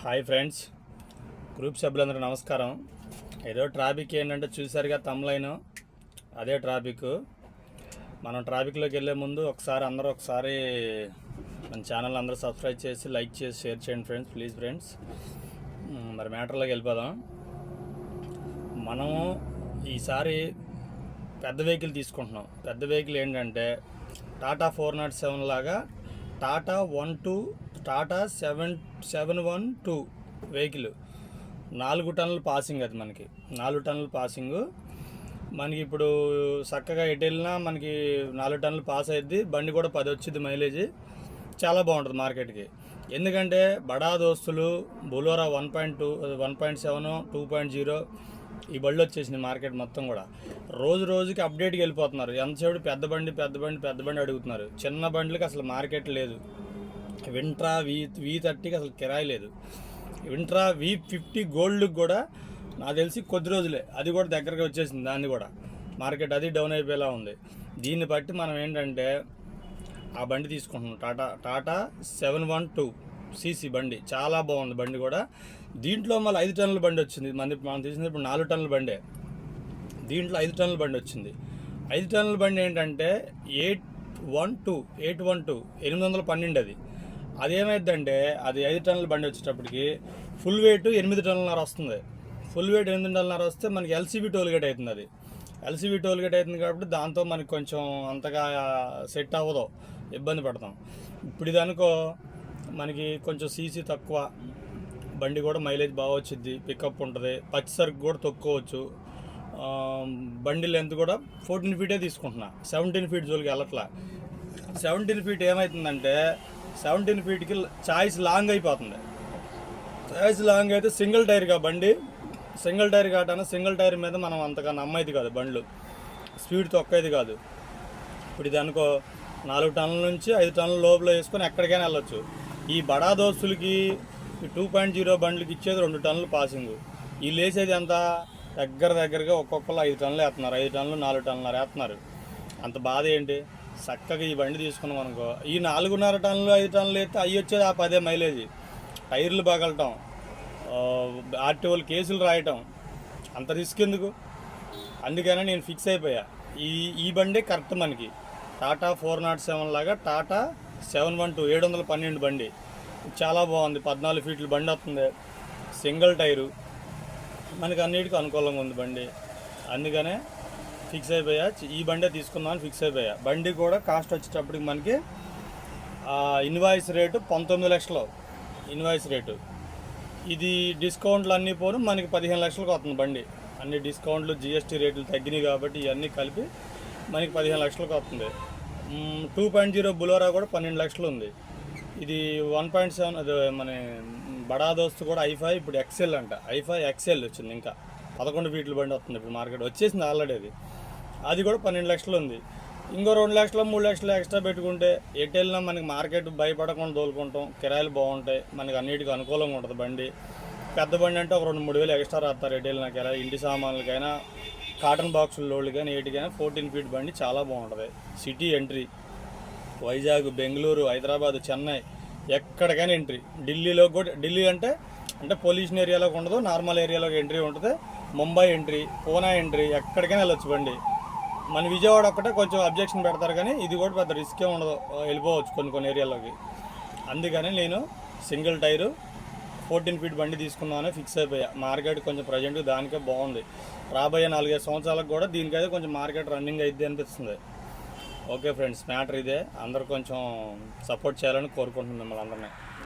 Hi friends. Group సభ్యులందరూ నమస్కారం. ఏదో ట్రాఫిక్ ఏంటంటే చూసారుగా తమ్లైన్ అదే ట్రాఫిక్. మనం ట్రాఫిక్లోకి వెళ్ళే ముందు ఒకసారి అందరూ ఒకసారి మన ఛానల్ అందరూ సబ్స్క్రైబ్ చేసి లైక్ చేసి షేర్ చేయండి ఫ్రెండ్స్ ప్లీజ్ ఫ్రెండ్స్. మరి మ్యాటర్లోకి వెళ్ళిపోదాం. మనము ఈసారి పెద్ద వెహికల్ తీసుకుంటున్నాం. పెద్ద వెహికల్ ఏంటంటే టాటా ఫోర్ నాట్ సెవెన్ లాగా Tata one two Tata seven seven one two vehicle. నాలుగు టన్నుల పాసింగ్ అది మనకి. నాలుగు టన్నుల పాసింగ్. మనకి ఇప్పుడు చక్కగా ఎటు వెళ్ళినా మనకి నాలుగు టన్నులు పాస్ అయ్యిద్ది బండి కూడా పది వచ్చింది మైలేజ్. చాలా బాగుంటుంది మార్కెట్కి. ఎందుకంటే బడా దోస్తులు Bolero one point two one point seven two point zero ఈ బళ్ళు వచ్చేసింది మార్కెట్ మొత్తం కూడా. రోజు రోజుకి అప్డేట్కి వెళ్ళిపోతున్నారు. ఎంతసేపు పెద్ద బండి పెద్ద బండి పెద్ద బండి అడుగుతున్నారు. చిన్న బండ్లకి అసలు మార్కెట్ లేదు. వింట్రా వి వి థర్టీకి అసలు కిరాయి లేదు. వింట్రా వి ఫిఫ్టీ గోల్డ్కి కూడా నాకు తెలిసి కొద్ది రోజులే. అది కూడా దగ్గరకు వచ్చేసింది దాన్ని కూడా. మార్కెట్ అది డౌన్ అయిపోయేలా ఉంది. దీన్ని బట్టి మనం ఏంటంటే ఆ బండి తీసుకుంటున్నాం. Tata Tata seven one two CC బండి. చాలా బాగుంది బండి కూడా. దీంట్లో మళ్ళీ ఐదు టన్నుల బండి వచ్చింది. మన మనం తీసింది ఇప్పుడు నాలుగు టన్నుల బండే. దీంట్లో ఐదు టన్నుల బండి వచ్చింది. ఐదు టన్నుల బండి ఏంటంటే eight one two eight one two ఎనిమిది వందల పన్నెండు అది. అదేమైందంటే అది ఐదు టన్నుల బండి వచ్చేటప్పటికి ఫుల్ వెయిట్ ఎనిమిది టన్నులన్నర వస్తుంది. ఫుల్ వెయిట్ ఎనిమిది టన్నులన్నర వస్తే మనకి ఎల్సీబీ టోల్గేట్ అవుతుంది అది. ఎల్సీబీ టోల్గేట్ అవుతుంది కాబట్టి దాంతో మనకి కొంచెం అంతగా సెట్ అవ్వదు. ఇబ్బంది పడతాం. ఇప్పుడు ఇది అనుకో మనకి కొంచెం సీసీ తక్కువ బండి కూడా మైలేజ్ బాగా వచ్చింది పికప్ ఉంటుంది పచ్చి సరుకు కూడా తొక్కోవచ్చు. బండి లెంత్ కూడా ఫోర్టీన్ ఫీటే తీసుకుంటున్నా. సెవెంటీన్ ఫీట్ జోలికి వెళ్ళట్లా. సెవెంటీన్ ఫీట్ ఏమవుతుందంటే సెవెంటీన్ ఫీట్కి చాయిస్ లాంగ్ అయిపోతుంది. చాయిస్ లాంగ్ అయితే సింగిల్ టైర్గా బండి సింగిల్ టైర్ కాటాన సింగిల్ టైర్ మీద మనం అంతగా నమ్మేది కాదు బండ్లు. స్పీడ్ తొక్కేది కాదు. ఇప్పుడు ఇది అనుకో నాలుగు టన్నుల నుంచి ఐదు టన్నుల లోపల వేసుకొని ఎక్కడికైనా వెళ్ళొచ్చు. ఈ బడా దోస్తులకి ఈ టూ పాయింట్ జీరో బండ్లకి ఇచ్చేది రెండు టన్నులు పాసింగ్ వీళ్ళు వేసేది ఎంత? దగ్గర దగ్గరగా ఒక్కొక్కరు ఐదు టన్నులు వేస్తున్నారు. ఐదు టన్నులు నాలుగు టన్నులు వేస్తున్నారు. అంత బాధ ఏంటి? చక్కగా ఈ బండి తీసుకున్నాం అనుకో. ఈ నాలుగున్నర టన్నులు ఐదు టన్నులు అయితే అవి వచ్చేది ఆ పదే మైలేజ్. టైర్లు పగలటం ఆర్టీఓలు కేసులు రాయటం. అంత రిస్క్ ఎందుకు? అందుకనే నేను ఫిక్స్ అయిపోయా. ఈ ఈ బండి కరెక్ట్ మనకి. టాటా ఫోర్ నాట్ సెవెన్ లాగా టాటా సెవెన్ వన్ టూ ఏడు వందల పన్నెండు బండి. చాలా బాగుంది. పద్నాలుగు ఫీట్లు బండి వస్తుంది. Single tyre. మనకి అన్నిటికీ అనుకూలంగా ఉంది బండి. అందుకనే ఫిక్స్ అయిపోయా? ఈ బండే తీసుకుందామని ఫిక్స్ అయిపోయా. బండి కూడా కాస్ట్ వచ్చేటప్పటికి మనకి ఇన్వాయిస్ రేటు పంతొమ్మిది లక్షలు. Invoice rate. ఇది డిస్కౌంట్లు అన్నీ పోను మనకి పదిహేను లక్షలకు వస్తుంది బండి. అన్ని డిస్కౌంట్లు జిఎస్టీ రేట్లు తగ్గినాయి కాబట్టి ఇవన్నీ కలిపి మనకి పదిహేను లక్షలకు వస్తుంది. టూ పాయింట్ జీరో బులోరా కూడా పన్నెండు లక్షలు ఉంది. ఇది వన్ పాయింట్ సెవెన్ అది మన బడా దోస్తు కూడా ఐఫై ఇప్పుడు ఎక్సెల్ అంట. ఐఫై ఎక్సెల్ వచ్చింది ఇంకా. పదకొండు ఫీట్ల బండి వస్తుంది ఇప్పుడు మార్కెట్. వచ్చేసింది ఆల్రెడీ అది. అది కూడా పన్నెండు లక్షలు ఉంది. ఇంకో రెండు లక్షలు మూడు లక్షలు ఎక్స్ట్రా పెట్టుకుంటే ఎటు వెళ్ళినా మనకి మార్కెట్ భయపడకుండా తోలుకుంటాం. కిరాయిలు బాగుంటాయి. మనకి అన్నిటికీ అనుకూలంగా ఉంటుంది బండి. పెద్ద బండి అంటే ఒక రెండు మూడు వేలు ఎక్స్ట్రా రాస్తారు ఎటు వెళ్ళినా కిరాయి ఇంటి సామాన్లకైనా కాటన్ బాక్సుల కానీ ఏటికైనా ఫోర్టీన్ ఫీట్ బండి చాలా బాగుంటుంది. City entry. వైజాగ్ బెంగళూరు హైదరాబాద్ చెన్నై ఎక్కడికైనా ఎంట్రీ. ఢిల్లీలో కూడా ఢిల్లీ అంటే అంటే పొల్యూషన్ ఏరియాలోకి ఉండదు నార్మల్ ఏరియాలోకి ఎంట్రీ ఉంటుంది. ముంబై ఎంట్రీ పూనా ఎంట్రీ ఎక్కడికైనా వెళ్ళొచ్చు బండి. మన విజయవాడ ఒక్కటే కొంచెం అబ్జెక్షన్ పెడతారు కానీ ఇది కూడా పెద్ద రిస్కే ఉండదు. వెళ్ళిపోవచ్చు కొన్ని కొన్ని ఏరియాలోకి అందుకని నేను సింగిల్ టైరు ఫోర్టీన్ ఫీట్ బండి తీసుకుందామని ఫిక్స్ అయిపోయా. మార్కెట్ కొంచెం ప్రజెంట్ దానికే బాగుంది. రాబోయే నాలుగైదు సంవత్సరాలకు కూడా దీనికైతే కొంచెం మార్కెట్ రన్నింగ్ అయింది అనిపిస్తుంది. ఓకే ఫ్రెండ్స్ మ్యాటర్ ఇదే. అందరు కొంచెం సపోర్ట్ చేయాలని కోరుకుంటున్నాను మిమ్మల్ని అందరినీ.